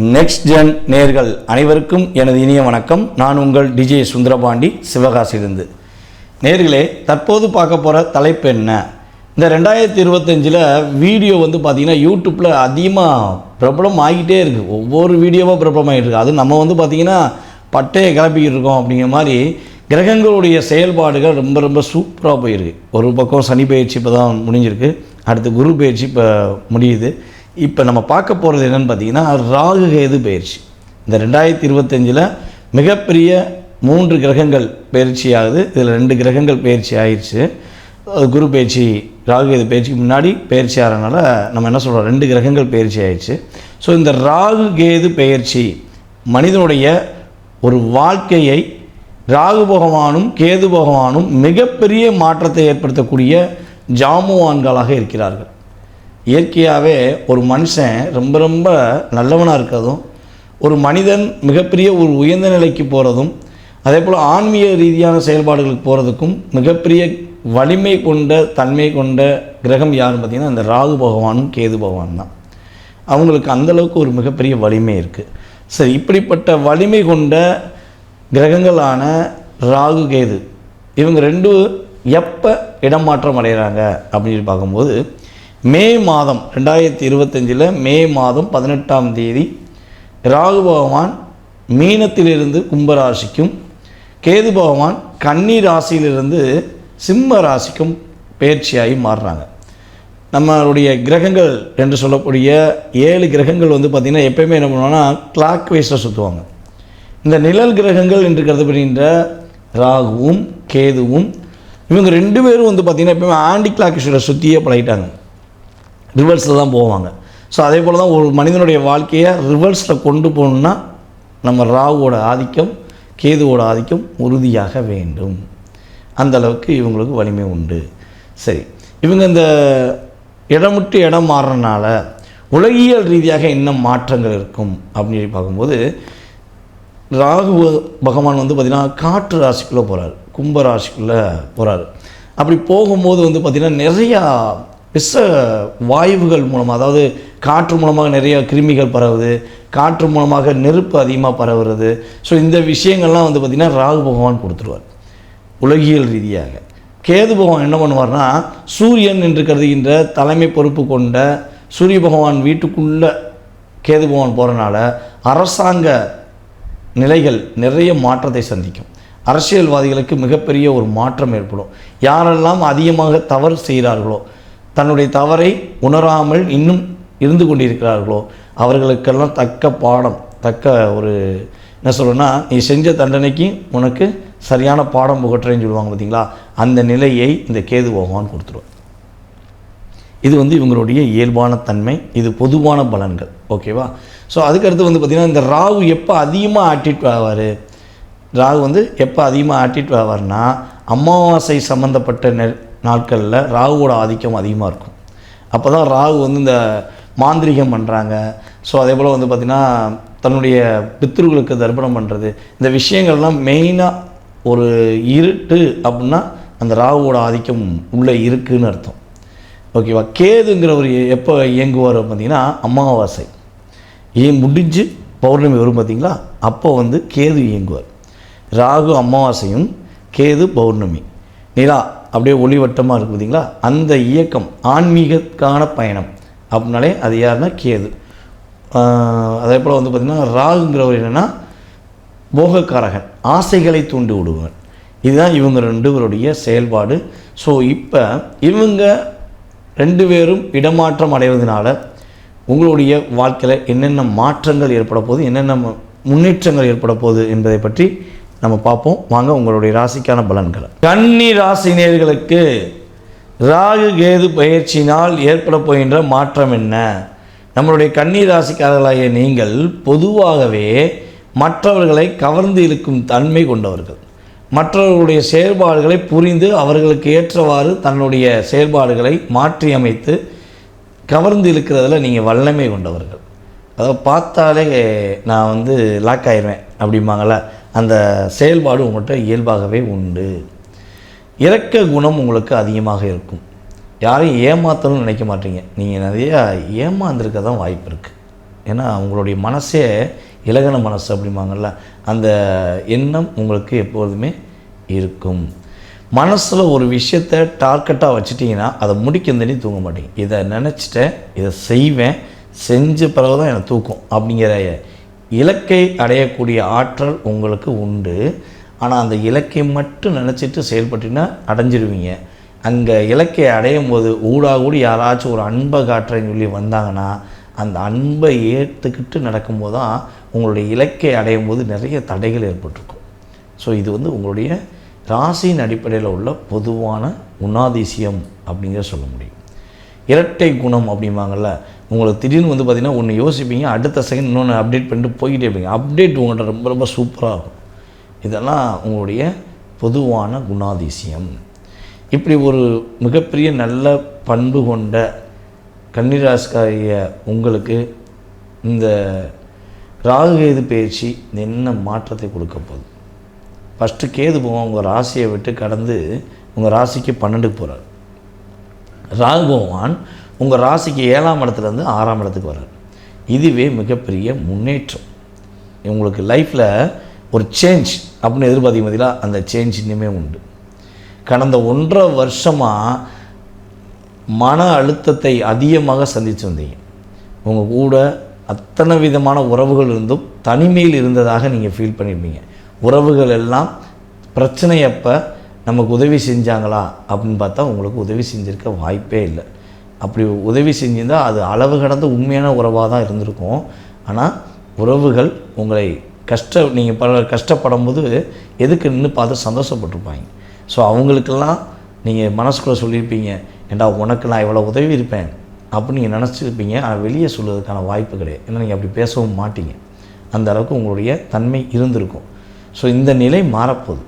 Next gen நேர்கள் அனைவருக்கும் எனது இனிய வணக்கம். நான் உங்கள் டிஜே சுந்தரபாண்டி சிவகாசிலிருந்து நேர்களே தற்போது பார்க்க போகிற தலைப்பு என்ன? இந்த ரெண்டாயிரத்தி இருபத்தஞ்சில் வீடியோ வந்து பார்த்திங்கன்னா யூடியூப்பில் அதிகமாக பிரபலம் ஆகிட்டே இருக்குது ஒவ்வொரு வீடியோவாக பிரபலமாகிட்டு இருக்குது அது நம்ம வந்து பார்த்திங்கன்னா பட்டையை கிளப்பிக்கிட்டு இருக்கோம் அப்படிங்கிற மாதிரி கிரகங்களுடைய செயல்பாடுகள் ரொம்ப ரொம்ப சூப்பராக போயிருக்கு. ஒரு பக்கம் சனி பயிற்சி இப்போ தான் முடிஞ்சிருக்கு. அடுத்து குரு பயிற்சி இப்போ முடியுது. இப்போ நம்ம பார்க்க போகிறது என்னென்னு பார்த்தீங்கன்னா ராகு கேது பயிற்சி. இந்த ரெண்டாயிரத்தி இருபத்தஞ்சில் மிகப்பெரிய மூன்று கிரகங்கள் பயிற்சி ஆகுது. இதில் ரெண்டு கிரகங்கள் பயிற்சி ஆயிடுச்சு. குரு பயிற்சி ராகு கேது பயிற்சிக்கு முன்னாடி பயிற்சி ஆகிறனால நம்ம என்ன சொல்கிறோம் ரெண்டு கிரகங்கள் பயிற்சி ஆயிடுச்சு. ஸோ இந்த ராகு கேது பயிற்சி மனிதனுடைய ஒரு வாழ்க்கையை ராகு பகவானும் கேது பகவானும் மிகப்பெரிய மாற்றத்தை ஏற்படுத்தக்கூடிய ஜாமுவான்களாக இருக்கிறார்கள். இயற்கையாகவே ஒரு மனுஷன் ரொம்ப ரொம்ப நல்லவனாக இருக்கிறதும் ஒரு மனிதன் மிகப்பெரிய ஒரு உயர்ந்த நிலைக்கு போகிறதும் அதே போல் ஆன்மீக ரீதியான செயல்பாடுகளுக்கு போகிறதுக்கும் மிகப்பெரிய வலிமை கொண்ட தன்மை கொண்ட கிரகம் யாருன்னு பார்த்திங்கன்னா இந்த ராகு பகவானும் கேது பகவான் தான். அவங்களுக்கு அந்தளவுக்கு ஒரு மிகப்பெரிய வலிமை இருக்குது சரி இப்படிப்பட்ட வலிமை கொண்ட கிரகங்களான ராகு கேது இவங்க ரெண்டு எப்போ இடமாற்றம் அடைகிறாங்க அப்படின்னு பார்க்கும்போது மே மாதம் ரெண்டாயிரத்தி இருபத்தஞ்சில் மே மாதம் பதினெட்டாம் தேதி ராகு பகவான் மீனத்திலிருந்து கும்பராசிக்கும் கேது பகவான் கன்னி ராசியிலிருந்து சிம்ம ராசிக்கும் பயிற்சியாகி மாறுறாங்க. நம்மளுடைய கிரகங்கள் என்று சொல்லக்கூடிய ஏழு கிரகங்கள் வந்து பார்த்திங்கன்னா எப்பயுமே என்ன பண்ணுவோம்னா கிளாக் வைஸில் சுற்றுவாங்க இந்த நிழல் கிரகங்கள் என்று கருதப்படுகின்ற ராகுவும் கேதுவும் இவங்க ரெண்டு பேரும் வந்து பார்த்திங்கன்னா எப்பயுமே ஆன்டி கிளாக் சுற்றியே பழகிட்டாங்க. ரிவர்ஸில் தான் போவாங்க. ஸோ அதே போல் தான் ஒரு மனிதனுடைய வாழ்க்கையை ரிவர்ஸில் கொண்டு போகணுன்னா நம்ம ராகுவோட ஆதிக்கம் கேதுவோட ஆதிக்கம் உறுதியாக வேண்டும். அந்தளவுக்கு இவங்களுக்கு வலிமை உண்டு. சரி இவங்க இந்த இடம் விட்டு இடம் மாறுறனால உலகியல் ரீதியாக என்ன மாற்றங்கள் இருக்கும் அப்படின்னு சொல்லி பார்க்கும்போது ராகு பகவான் வந்து பார்த்திங்கன்னா காற்று ராசிக்குள்ளே போகிறார் கும்ப ராசிக்குள்ளே போகிறார் அப்படி போகும்போது வந்து பார்த்திங்கன்னா நிறையா விஷ வாயுகள் மூலமாக அதாவது காற்று மூலமாக நிறைய கிருமிகள் பரவுது காற்று மூலமாக நெருப்பு அதிகமாக பரவுறது. ஸோ இந்த விஷயங்கள்லாம் வந்து பார்த்திங்கன்னா ராகு பகவான் கொடுத்துருவார். உலகியல் ரீதியாக. கேது பகவான் என்ன பண்ணுவார்னா சூரியன் என்று கருதுகின்ற தலைமை பொறுப்பு கொண்ட சூரிய பகவான் வீட்டுக்குள்ளே கேது பகவான் போகிறனால அரசாங்க நிலைகள் நிறைய மாற்றத்தை சந்திக்கும். அரசியல்வாதிகளுக்கு மிகப்பெரிய ஒரு மாற்றம் ஏற்படும். யாரெல்லாம் அதிகமாக தவறு செய்கிறார்களோ தன்னுடைய தவறை உணராமல் இன்னும் இருந்து கொண்டிருக்கிறார்களோ அவர்களுக்கெல்லாம் தக்க பாடம் தக்க ஒரு என்ன சொல்கிறேன்னா நீ செஞ்ச தண்டனைக்கு உனக்கு சரியான பாடம் புகட்டுறேன்னு சொல்லுவாங்க பார்த்தீங்களா அந்த நிலையை இந்த கேது பகவான் கொடுத்துருவார். இது வந்து இவங்களுடைய இயல்பான தன்மை இது பொதுவான பலன்கள் ஓகேவா? ஸோ அதுக்கடுத்து வந்து பார்த்திங்கன்னா இந்த ராகு எப்போ அதிகமாக ஆட்டிட் ஆவார்? ராகு வந்து எப்போ அதிகமாக ஆட்டிட் ஆவார்னா அமாவாசை சம்மந்தப்பட்ட நெ நாட்களில் ராகுவோட ஆதிக்கம் அதிகமாக இருக்கும். அப்போ தான் ராகு வந்து இந்த மாந்திரிகம் பண்ணுறாங்க ஸோ அதே போல் வந்து பார்த்திங்கன்னா தன்னுடைய பித்ருகளுக்கு தர்ப்பணம் பண்ணுறது இந்த விஷயங்கள்லாம் மெயினாக ஒரு இருட்டு அப்படின்னா அந்த ராகுவோட ஆதிக்கம் உள்ளே இருக்குன்னு அர்த்தம். ஓகேவா? கேதுங்கிற ஒரு எப்போ இயங்குவார் பார்த்திங்கன்னா அமாவாசை. ஏன் முடிஞ்சு பௌர்ணமி வரும் பார்த்தீங்களா அப்போ வந்து கேது இயங்குவார். ராகு அமாவாசையும் கேது பௌர்ணமி. நிலா அப்படியே ஒளிவட்டமாக இருக்குது பார்த்தீங்களா அந்த இயக்கம் ஆன்மீகக்கான பயணம். அப்படின்னாலே அது யாருன்னா கேது. அதே போல் வந்து பார்த்திங்கன்னா ராகுங்கிறவர் என்னென்னா போகக்காரகன் ஆசைகளை தூண்டி விடுவன் இதுதான் இவங்க ரெண்டு பேருடைய செயல்பாடு. ஸோ இப்போ இவங்க ரெண்டு பேரும் இடமாற்றம் அடைவதனால உங்களுடைய வாழ்க்கையில் என்னென்ன மாற்றங்கள் ஏற்பட போகுது என்னென்ன முன்னேற்றங்கள் ஏற்பட போகுது என்பதை பற்றி நம்ம பார்ப்போம். வாங்க உங்களுடைய ராசிக்கான பலன்களை. கன்னி ராசி நேர்களுக்கு ராகு கேது பயிற்சியினால் ஏற்பட போகின்ற மாற்றம் என்ன? நம்மளுடைய கன்னி ராசிக்காரர்களாகிய நீங்கள் பொதுவாகவே மற்றவர்களை கவர்ந்து இழுக்கும் தன்மை கொண்டவர்கள். மற்றவர்களுடைய செயல்பாடுகளை புரிந்து அவர்களுக்கு ஏற்றவாறு தன்னுடைய செயல்பாடுகளை மாற்றி அமைத்து கவர்ந்து இருக்கிறதுல நீங்கள் வல்லமை கொண்டவர்கள். அதாவது பார்த்தாலே நான் வந்து லாக் ஆயிடுவேன் அப்படிம்பாங்களே அந்த செயல்பாடு உங்கள்கிட்ட இயல்பாகவே உண்டு. இரக்க குணம் உங்களுக்கு அதிகமாக இருக்கும். யாரையும் ஏமாத்தணும்னு நினைக்க மாட்டீங்க. நீங்கள் நிறையா ஏமாந்துருக்க தான் வாய்ப்பு இருக்குது ஏன்னா உங்களுடைய மனசே இலகன மனசு அப்படிம்பாங்கல்ல அந்த எண்ணம் உங்களுக்கு எப்பொழுதுமே இருக்கும். மனசில் ஒரு விஷயத்தை டார்கெட்டாக வச்சுட்டிங்கன்னா அதை முடிக்க தூங்க மாட்டேங்க. இதை நினச்சிட்டேன் இதை செய்வேன் செஞ்ச பிறகு தான் எனக்கு தூக்கம் அப்படிங்கிற இலக்கை அடையக்கூடிய ஆற்றல் உங்களுக்கு உண்டு. ஆனால் அந்த இலக்கை மட்டும் நினச்சிட்டு செயல்பட்டினா அடைஞ்சிருவீங்க. அங்கே இலக்கை அடையும் போது ஊடாக கூட யாராச்சும் ஒரு அன்பை காட்டுறேன்னு சொல்லி வந்தாங்கன்னா அந்த அன்பை ஏற்றுக்கிட்டு நடக்கும்போது தான் உங்களுடைய இலக்கை அடையும் போது நிறைய தடைகள் ஏற்பட்டிருக்கும். ஸோ இது வந்து உங்களுடைய ராசியின் அடிப்படையில் உள்ள பொதுவான குணாதிசயம் அப்படிங்கிற சொல்ல முடியும். இரட்டை குணம் அப்படிம்பாங்கல்ல. உங்களுக்கு திடீர்னு வந்து பார்த்திங்கன்னா ஒன்று யோசிப்பீங்க அடுத்த செகண்ட் இன்னொன்று அப்டேட் பண்ணிட்டு போய்கிட்டே இருப்பீங்க. அப்டேட் உங்கள்கிட்ட ரொம்ப ரொம்ப சூப்பராக இருக்கும். இதெல்லாம் உங்களுடைய பொதுவான குணாதிசயம். இப்படி ஒரு மிகப்பெரிய நல்ல பண்பு கொண்ட கன்னிராசிக்காரிய உங்களுக்கு இந்த ராகுகேது பயிற்சி என்ன மாற்றத்தை கொடுக்க போகுது? ஃபஸ்ட்டு கேது போவோம் உங்கள் ராசியை விட்டு கடந்து உங்கள் ராசிக்கு பன்னெண்டுக்கு போகிறார் ராகு பகவான் உங்கள் ராசிக்கு ஏழாம் இடத்துலேருந்து ஆறாம் இடத்துக்கு வர்றார். இதுவே மிகப்பெரிய முன்னேற்றம். உங்களுக்கு லைஃப்பில் ஒரு சேஞ்ச் அப்படின்னு எதிர்பார்த்திங்க பார்த்தீங்களா அந்த சேஞ்ச் இன்னுமே உண்டு. கடந்த ஒன்றரை வருஷமாக மன அழுத்தத்தை அதிகமாக சந்தித்து வந்தீங்க. உங்கள் கூட அத்தனை விதமான உறவுகள் இருந்தும் தனிமையில் இருந்ததாக நீங்கள் ஃபீல் பண்ணியிருப்பீங்க உறவுகள் எல்லாம் பிரச்சனையப்போ நமக்கு உதவி செஞ்சாங்களா அப்படின்னு பார்த்தா உங்களுக்கு உதவி செஞ்சிருக்க வாய்ப்பே இல்லை. அப்படி உதவி செஞ்சிருந்தால் அது அளவு கடந்த உண்மையான உறவாக தான் இருந்திருக்கும். ஆனால் உறவுகள் உங்களை கஷ்ட நீங்கள் ப கஷ்டப்படும் போது எதுக்கு நின்று பார்த்து சந்தோஷப்பட்டிருப்பாங்க. ஸோ அவங்களுக்கெல்லாம் நீங்கள் மனசுக்குள்ளே சொல்லியிருப்பீங்க ஏண்டா உனக்கு நான் இவ்வளோ உதவி இருப்பேன் அப்படின்னு நீங்கள் நினச்சிருப்பீங்க. ஆனால் வெளியே சொல்வதற்கான வாய்ப்பு கிடையாது. ஏன்னா நீங்கள் அப்படி பேசவும் மாட்டீங்க. அந்த அளவுக்கு உங்களுடைய தன்மை இருந்திருக்கும். ஸோ இந்த நிலை மாறப்போகுது.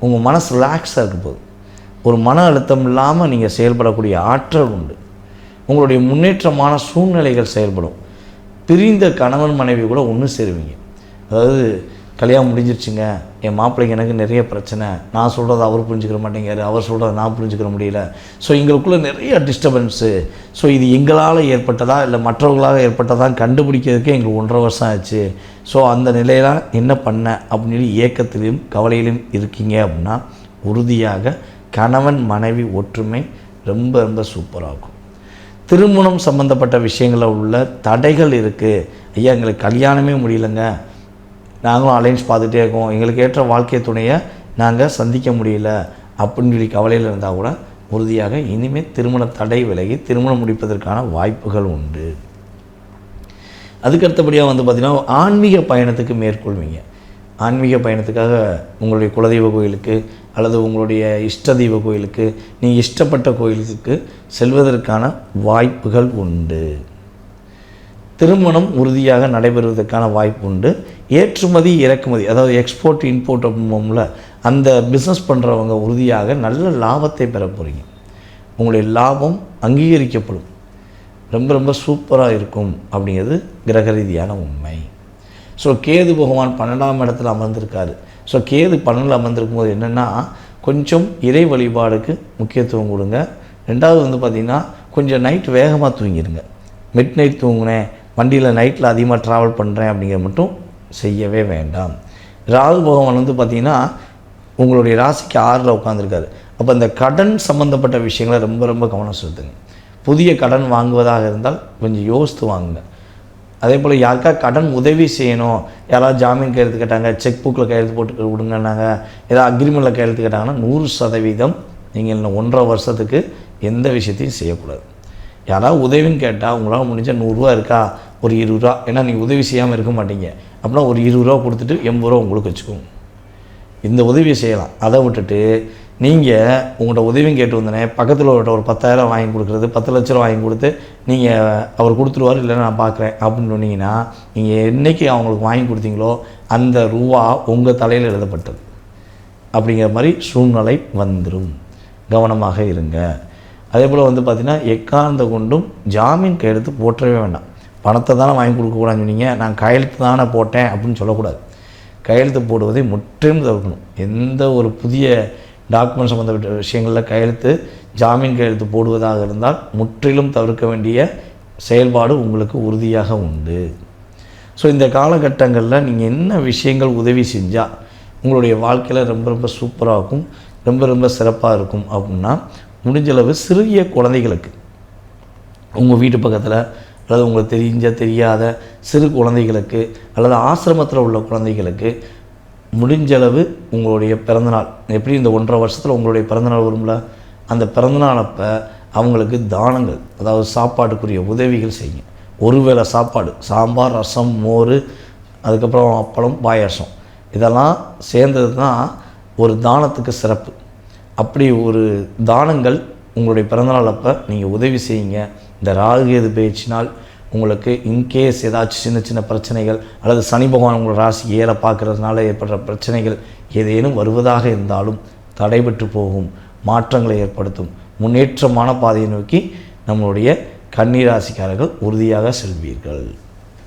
உங்கள் மனசு ரிலாக்ஸாக இருக்க போகுது ஒரு மன அழுத்தம் இல்லாமல் நீங்கள் செயல்படக்கூடிய ஆற்றல் உண்டு. உங்களுடைய முன்னேற்றமான சூழ்நிலைகள் செயல்படும். பிரிந்த கணவன் மனைவி கூட ஒன்று சேருவீங்க. அதாவது கல்யாணம் முடிஞ்சிருச்சுங்க. என் மாப்பிள்ளைக்கு எனக்கு நிறைய பிரச்சனை. நான் சொல்கிறத அவர் புரிஞ்சுக்கிற மாட்டேங்காரு அவர் சொல்கிறத நான் புரிஞ்சுக்கிற முடியல. ஸோ எங்களுக்குள்ளே நிறைய டிஸ்டர்பன்ஸு ஸோ இது எங்களால் ஏற்பட்டதா இல்லை மற்றவர்களாக ஏற்பட்டதா கண்டுபிடிக்கிறதுக்கே எங்களுக்கு ஒன்றரை வருஷம் ஆச்சு. ஸோ அந்த நிலையெல்லாம் என்ன பண்ண அப்படின்னு ஏக்கத்திலையும் கவலையிலும் இருக்கீங்க அப்படின்னா உறுதியாக கணவன் மனைவி ஒற்றுமை ரொம்ப ரொம்ப சூப்பராகும் திருமணம் சம்மந்தப்பட்ட விஷயங்களில் உள்ள தடைகள் இருக்குது ஐயா எங்களுக்கு கல்யாணமே முடியலங்க. நாங்களும் அலைன்ஸ் பார்த்துட்டே இருக்கோம். எங்களுக்கு ஏற்ற வாழ்க்கை துணையை நாங்கள் சந்திக்க முடியல அப்படின்னு சொல்லி கவலையில் இருந்தால் கூட உறுதியாக இனிமேல் திருமண தடை விலகி திருமணம் முடிப்பதற்கான வாய்ப்புகள் உண்டு. அதுக்கு அடுத்தபடியாக வந்து பார்த்திங்கன்னா ஆன்மீக பயணத்துக்கு மேற்கொள்வீங்க. ஆன்மீக பயணத்துக்காக உங்களுடைய குலதெய்வ கோயிலுக்கு அல்லது உங்களுடைய இஷ்ட தெய்வ கோயிலுக்கு நீ இஷ்டப்பட்ட கோயிலுக்கு செல்வதற்கான வாய்ப்புகள் உண்டு. திருமணம் உறுதியாக நடைபெறுவதற்கான வாய்ப்பு உண்டு. ஏற்றுமதி இறக்குமதி அதாவது எக்ஸ்போர்ட் இம்போர்ட் அப்படிம்போம்ல அந்த பிஸ்னஸ் பண்ணுறவங்க உறுதியாக நல்ல லாபத்தை பெற போகிறீங்க உங்களுடைய லாபம் அங்கீகரிக்கப்படும். ரொம்ப ரொம்ப சூப்பராக இருக்கும் அப்படிங்கிறது கிரக ரீதியான உண்மை. ஸோ கேது பகவான் பன்னெண்டாம் இடத்துல அமர்ந்திருக்காரு. ஸோ கேது பன்னெண்டில் அமர்ந்திருக்கும் போது என்னென்னா கொஞ்சம் இறை வழிபாடுக்கு முக்கியத்துவம் கொடுங்க. ரெண்டாவது வந்து பார்த்திங்கன்னா கொஞ்சம் நைட் வேகமாக தூங்கிடுங்க மிட் நைட் தூங்குனேன் வண்டியில் நைட்டில் அதிகமாக ட்ராவல் பண்ணுறேன் அப்படிங்கிற மட்டும் செய்யவே வேண்டாம். ராகு பகவான் வந்து பார்த்திங்கன்னா உங்களுடைய ராசிக்கு ஆறில் உட்காந்துருக்காரு அப்போ இந்த கடன் சம்மந்தப்பட்ட விஷயங்களை ரொம்ப ரொம்ப கவனம் செலுத்துங்க. புதிய கடன் வாங்குவதாக இருந்தால் கொஞ்சம் யோசித்து வாங்குங்க. அதே போல் யாருக்கா கடன் உதவி செய்யணும் யாராவது ஜாமீன் கையெழுத்து கேட்டாங்க செக் புக்கில் கையெழுத்து போட்டு விடுங்கன்னாங்க ஏதாவது அக்ரிமெண்ட்டில் கையெழுத்து கேட்டாங்கன்னா நூறு சதவீதம் நீங்கள் இன்னும் ஒன்றரை வருஷத்துக்கு எந்த விஷயத்தையும் செய்யக்கூடாது. யாராவது உதவின்னு கேட்டால் உங்களால் முடிஞ்சால் நூறுரூவா இருக்கா? ஒரு இருபது ரூபா. ஏன்னா நீங்கள் உதவி செய்யாமல் இருக்க மாட்டீங்க. அப்படின்னா ஒரு இருபது ரூபா கொடுத்துட்டு எண்பது ரூபா உங்களுக்கு வச்சுக்கோங்க இந்த உதவியை செய்யலாம். அதை விட்டுட்டு நீங்கள் உங்கள்கிட்ட உதவியும் கேட்டு வந்தனே பக்கத்தில் ஒரு பத்தாயிரம் வாங்கி கொடுக்குறது பத்து லட்ச ரூபா வாங்கி கொடுத்து நீங்கள் அவர் கொடுத்துருவார் இல்லை நான் பார்க்குறேன் அப்படின்னு சொன்னீங்கன்னா நீங்கள் என்றைக்கு அவங்களுக்கு வாங்கி கொடுத்தீங்களோ அந்த ரூபா உங்கள் தலையில் எழுதப்பட்டது. அப்படிங்கிற மாதிரி சூழ்நிலை வந்துடும் கவனமாக இருங்க. அதே போல் வந்து பார்த்திங்கன்னா எக்காந்த கொண்டும் ஜாமீன் கையெழுத்து போற்றவே வேண்டாம். பணத்தை தானே வாங்கி கொடுக்கக்கூடாதுன்னு சொன்னீங்க. நான் கையெழுத்து தானே போட்டேன் அப்படின்னு சொல்லக்கூடாது. கையெழுத்து போடுவதை முற்றிலும் தவிர்க்கணும். எந்த ஒரு புதிய டாக்குமெண்ட் சம்மந்தப்பட்ட விஷயங்களில் கையெழுத்து ஜாமீன் கையெழுத்து போடுவதாக இருந்தால் முற்றிலும் தவிர்க்க வேண்டிய செயல்பாடு உங்களுக்கு உறுதியாக உண்டு. ஸோ இந்த காலகட்டங்களில் நீங்கள் என்ன விஷயங்கள் உதவி செஞ்சால் உங்களுடைய வாழ்க்கையில் ரொம்ப ரொம்ப சூப்பராக இருக்கும் ரொம்ப ரொம்ப சிறப்பாக இருக்கும் அப்படின்னா முடிஞ்சளவு சிறிய குழந்தைகளுக்கு. உங்கள் வீட்டு பக்கத்தில் அல்லது உங்களுக்கு தெரிஞ்ச தெரியாத சிறு குழந்தைகளுக்கு அல்லது ஆசிரமத்தில் உள்ள குழந்தைகளுக்கு முடிஞ்சளவு உங்களுடைய பிறந்தநாள். எப்படி இந்த ஒன்றரை வருஷத்தில் உங்களுடைய பிறந்தநாள் வரும்ல? அந்த பிறந்தநாள் அப்போ அவங்களுக்கு தானங்கள் அதாவது சாப்பாட்டுக்குரிய உதவிகள் செய்யுங்க. ஒருவேளை சாப்பாடு சாம்பார் ரசம் மோர் அதுக்கப்புறம் அப்பளம் பாயாசம் இதெல்லாம் சேர்ந்தது தான் ஒரு தானத்துக்கு சிறப்பு. அப்படி ஒரு தானங்கள் உங்களுடைய பிறந்தநாள் அப்போ நீங்கள் உதவி செய்யுங்க. இந்த ராகுகேது பயிற்சினால் உங்களுக்கு இன்கேஸ் ஏதாச்சும் சின்ன சின்ன பிரச்சனைகள் அல்லது சனி பகவான் உங்களோட ராசி ஏற பார்க்கறதுனால ஏற்படுற பிரச்சனைகள் ஏதேனும் வருவதாக இருந்தாலும் தடைபட்டு போகும். மாற்றங்களை ஏற்படுத்தும். முன்னேற்றமான பாதையை நோக்கி நம்மளுடைய கன்னிராசிக்காரர்கள் உறுதியாக செல்வீர்கள்.